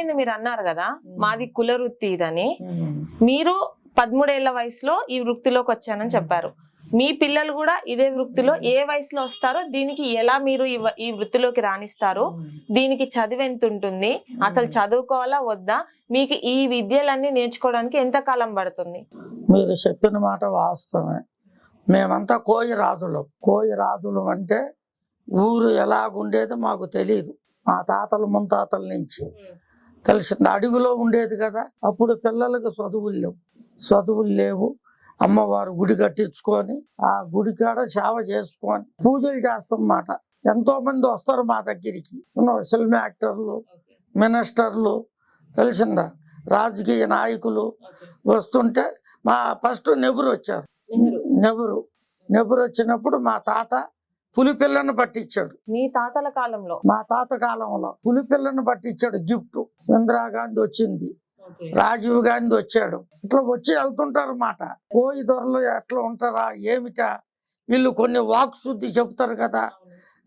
మీద మీరు అన్నారు కదా మాది కుల వృత్తి ఇదని. మీరు పదమూడేళ్ళ వయసులో ఈ వృత్తిలోకి వచ్చానని చెప్పారు. మీ పిల్లలు కూడా ఇదే వృత్తిలో ఏ వయసులో వస్తారో దీనికి ఎలా మీరు ఈ వృత్తిలోకి రాణిస్తారు దీనికి చదువు ఎంత ఉంటుంది అసలు చదువుకోవాలా వద్దా? మీకు ఈ విద్యలన్నీ నేర్చుకోవడానికి ఎంత కాలం పడుతుంది? మీరు చెప్పిన మాట వాస్తవమే. మేమంతా కోయి రాజులం. కోయి రాజులం అంటే ఊరు ఎలాగుండేది మాకు తెలియదు మా తాతల ముంతాతల నుంచి. తెలిసింది అడవిలో ఉండేది కదా అప్పుడు పిల్లలకు చదువులు లేవు. చదువులు లేవు. అమ్మవారు గుడి కట్టించుకొని ఆ గుడి కాడ సేవ చేసుకొని పూజలు చేస్తాం ఎంతో మంది వస్తారు మా దగ్గరికి. ఉన్న ఫిల్మ్ యాక్టర్లు మినిస్టర్లు తెలిసిందా రాజకీయ నాయకులు వస్తుంటే మా ఫస్ట్ నెబురు వచ్చారు. నెబురు నెబురు వచ్చినప్పుడు మా తాత పులి పిల్లను పట్టించాడు. మీ తాతల కాలంలో? మా తాత కాలంలో పులి పిల్లను పట్టించాడు. గిఫ్ట్ ఇందిరాగాంధీ వచ్చింది. రాజీవ్ గాంధీ వచ్చాడు. ఇట్లా వచ్చి వెళ్తుంటారు మాట కోయి దొరలు ఎట్లా ఉంటారా ఏమిటా? వీళ్ళు కొన్ని వాక్ శుద్ధి చెప్తారు కదా.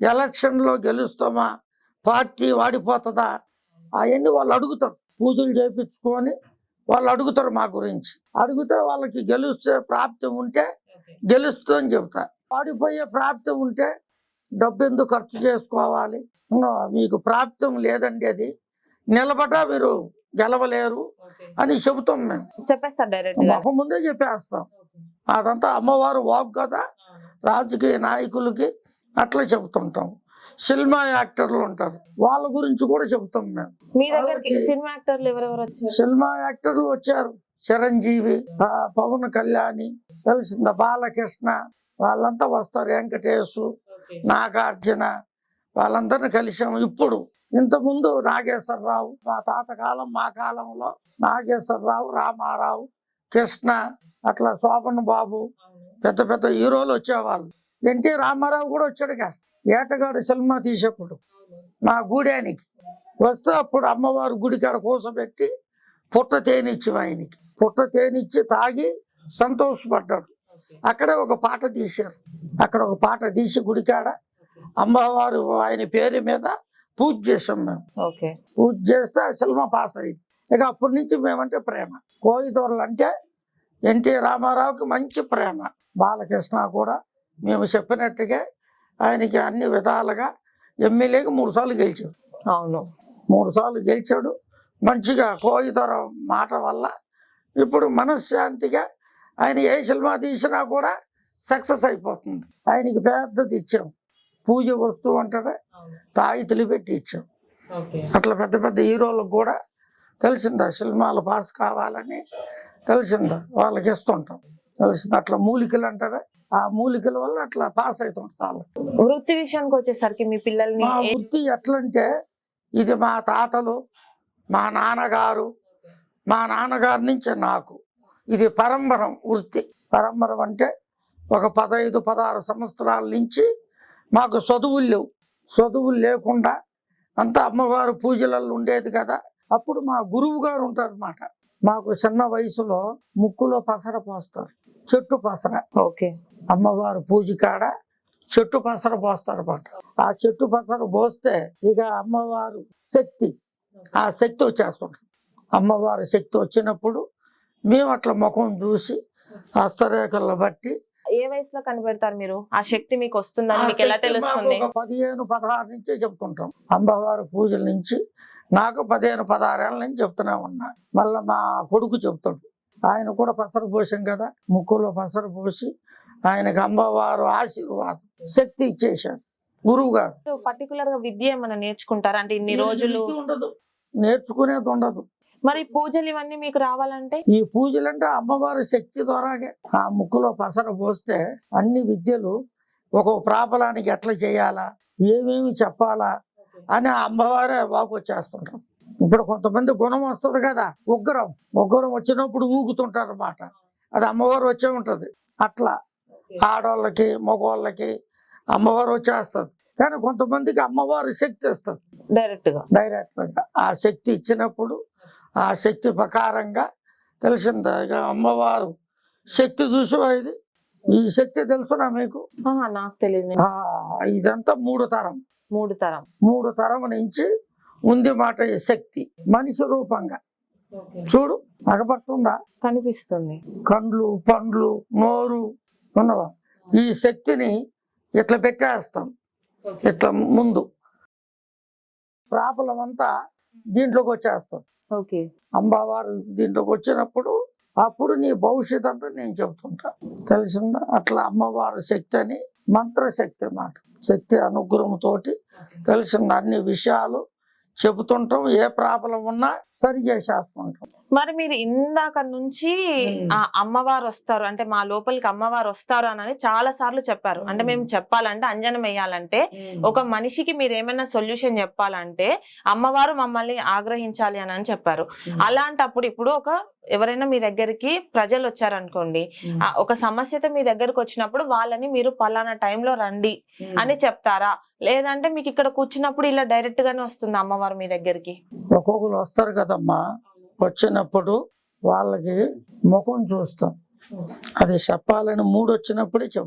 ఎలక్షన్లో గెలుస్తామా? పార్టీ వాడిపోతుందా? అవన్నీ వాళ్ళు అడుగుతారు. పూజలు చేపించుకొని వాళ్ళు అడుగుతారు మా గురించి. అడిగితే వాళ్ళకి గెలిస్తే ప్రాప్తి ఉంటే గెలుస్తుందని చెబుతా. వాడిపోయే ప్రాప్తి ఉంటే డబ్బు ఎందుకు ఖర్చు చేసుకోవాలి? మీకు ప్రాప్తం లేదండి అది. నిలబడ్డా మీరు గెలవలేరు అని చెబుతాం మేము. చెప్పేస్తారు డైరెక్ట్గా. ఒక ముందే చెప్పేస్తాం. అదంతా అమ్మవారు వాక్ కదా రాజకీయ నాయకులకి అట్లా చెబుతుంటాం. సినిమా యాక్టర్లు ఉంటారు వాళ్ళ గురించి కూడా చెబుతాం మేము. మీ దగ్గరికి సినిమా యాక్టర్లు ఎవరెవరు వచ్చారు? సినిమా యాక్టర్లు వచ్చారు. చిరంజీవి పవన్ కళ్యాణి తెలిసిందా? బాలకృష్ణ వాళ్ళంతా వస్తారు వెంకటేశు నాగార్జున వాళ్ళందరిని కలిసాము ఇప్పుడు ఇంతకుముందు నాగేశ్వరరావు మా తాత కాలం మా కాలంలో నాగేశ్వరరావు రామారావు కృష్ణ అట్లా శోభన్ బాబు పెద్ద పెద్ద హీరోలు వచ్చేవాళ్ళు. ఎన్టీ రామారావు కూడా వచ్చాడుగా ఏటగాడు సినిమా తీసేప్పుడు మా గూడానికి. వస్తే అప్పుడు అమ్మవారు గుడికాడ కూసబెట్టి పుట్ట తేనిచ్చి ఆయనకి. పుట్ట తేనిచ్చి తాగి సంతోషపడ్డాడు. అక్కడే ఒక పాట తీశారు. అక్కడ ఒక పాట తీసి గుడికాడ అమ్మవారు ఆయన పేరు మీద పూజ చేసాం మేము. ఓకే. పూజ చేస్తే సినిమా పాస్ అయింది. ఇక అప్పటి నుంచి మేమంటే ప్రేమ. కోయిదొరలు అంటే ఎన్టీ రామారావుకి మంచి ప్రేమ. బాలకృష్ణ కూడా మేము చెప్పినట్టుగా ఆయనకి అన్ని విధాలుగా ఎమ్మెల్యేకి మూడు సార్లు గెలిచాడు. అవును. మూడు సార్లు గెలిచాడు. మంచిగా కోయిదొర మాట వల్ల ఇప్పుడు మనశ్శాంతిగా ఆయన ఏ సినిమా తీసినా కూడా సక్సెస్ అయిపోతుంది. ఆయనకి పెద్దది ఇచ్చాం. పూజ వస్తువు అంటారా? తాయితులు పెట్టి ఇచ్చాం. అట్లా పెద్ద పెద్ద హీరోలకు కూడా తెలిసిందా సినిమాలు పాస్ కావాలని? తెలిసిందా? వాళ్ళకి ఇస్తుంటాం. తెలిసిందా? అట్లా మూలికలు అంటారా? ఆ మూలికల వల్ల అట్లా పాస్ అవుతుంటారు వృత్తి విషయానికి వచ్చేసరికి మీ పిల్లల్ని మా వృత్తి ఎట్లంటే ఇది మా తాతలు మా నాన్నగారు మా నాన్నగారి నుంచి నాకు. ఇది పరంపరం వృత్తి. పరంపరం అంటే ఒక పదహైదు పదహారు సంవత్సరాల నుంచి మాకు చదువులు లేవు. చదువులు లేకుండా అంతా అమ్మవారు పూజలలో ఉండేది కదా. అప్పుడు మా గురువు గారు ఉంటారు అన్నమాట మాకు చిన్న వయసులో ముక్కులో పసర పోస్తారు. చెట్టు పసర. ఓకే. అమ్మవారు పూజ కాడ చెట్టు పసర పోస్తారన్నమాట. ఆ చెట్టు పసర పోస్తే ఇక అమ్మవారు శక్తి ఆ శక్తి వచ్చేస్తుంటుంది. అమ్మవారి శక్తి వచ్చినప్పుడు మేము అట్లా ముఖం చూసి హస్తరేఖలను బట్టి ఏ వయసులో కనిపెడతారు మీరు? ఆ శక్తి మీకు వస్తుందని మీకు ఎలా తెలుస్తుంది? పదిహేను పదహారు నుంచే చెప్తుంటాం. అమ్మవారి పూజల నుంచి నాకు పదిహేను పదహారేళ్ళ నుంచి చెప్తూనే ఉన్నా. మళ్ళీ మా కొడుకు చెప్తాడు. ఆయన కూడా పసరు పోసాం కదా ముక్కులో పసరు పోసి ఆయనకు అమ్మవారు ఆశీర్వాదం శక్తి ఇచ్చేసాడు గురువు గారు. పర్టికులర్గా విద్య ఏమైనా నేర్చుకుంటారా? అంటే ఇన్ని రోజులు ఉండదు. నేర్చుకునేది ఉండదు. మరి పూజలు ఇవన్నీ మీకు రావాలంటే? ఈ పూజలంటే అమ్మవారి శక్తి ద్వారాగే. ఆ ముక్కులో పసర పోస్తే అన్ని విద్యలు ఒక ప్రాబలానికి ఎట్లా చేయాలా ఏమేమి చెప్పాలా అని అమ్మవారే వాకు వచ్చేస్తుంటారు ఇప్పుడు కొంతమంది గుణం వస్తుంది కదా ఉగ్రం. ఉగ్రం వచ్చినప్పుడు ఊగుతుంటారు అన్నమాట అది అమ్మవారు వచ్చే ఉంటది. అట్లా ఆడవాళ్ళకి మగవాళ్ళకి అమ్మవారు వచ్చేస్తుంది. కానీ కొంతమందికి అమ్మవారు శక్తి ఇస్తుంది డైరెక్ట్గా డైరెక్ట్గా ఆ శక్తి ఇచ్చినప్పుడు ఆ శక్తి ప్రకారంగా తెలిసిందా. అమ్మవారు శక్తి చూసావా ఇది? ఈ శక్తి తెలుసునా మీకు? నాకు తెలియదు ఆ, ఇదంతా మూడు తరం. మూడు తరం. మూడు తరం నుంచి ఉంది మాట ఈ శక్తి మనిషి రూపంగా. చూడు అగపడుతుందా కనిపిస్తుంది. కండ్లు పండ్లు నోరు ఉన్నవా? ఈ శక్తిని ఇట్లా పెట్టేస్తాం. ఇట్లా ముందు. ప్రాబలం అంతా దీంట్లోకి వచ్చేస్తాం ఓకే. అమ్మవారు దీంట్లోకి వచ్చినప్పుడు అప్పుడు నీ భవిష్యత్ అంతా నేను చెబుతుంటా. తెలిసిందా? అట్లా అమ్మవారి శక్తి అని మంత్రశక్తి అన్నమాట శక్తి అనుగ్రహంతోటి తెలిసిన అన్ని విషయాలు చెబుతుంటాం. ఏ ప్రాబ్లం ఉన్నా సరి చేసేస్తుంటాం. మరి మీరు ఇందాక నుంచి అమ్మవారు వస్తారు అంటే మా లోపలికి అమ్మవారు వస్తారు అని చాలా సార్లు చెప్పారు. అంటే మేము చెప్పాలంటే అంజనం వేయాలంటే ఒక మనిషికి మీరు ఏమైనా సొల్యూషన్ చెప్పాలంటే అమ్మవారు మమ్మల్ని ఆగ్రహించాలి అని అని చెప్పారు అలాంటప్పుడు ఇప్పుడు ఒక ఎవరైనా మీ దగ్గరికి ప్రజలు వచ్చారనుకోండి ఒక సమస్యతో మీ దగ్గరకు వచ్చినప్పుడు వాళ్ళని మీరు పలానా టైంలో రండి అని చెప్తారా? లేదంటే మీకు ఇక్కడ కూర్చున్నప్పుడు ఇలా డైరెక్ట్ గానే వస్తుంది అమ్మవారు మీ దగ్గరికి. ఒక్కొక్కరు వస్తారు కదమ్మా. వచ్చినప్పుడు వాళ్ళకి ముఖం చూస్తాం. అది చెప్పాలని మూడు వచ్చినప్పుడే చెప్తాం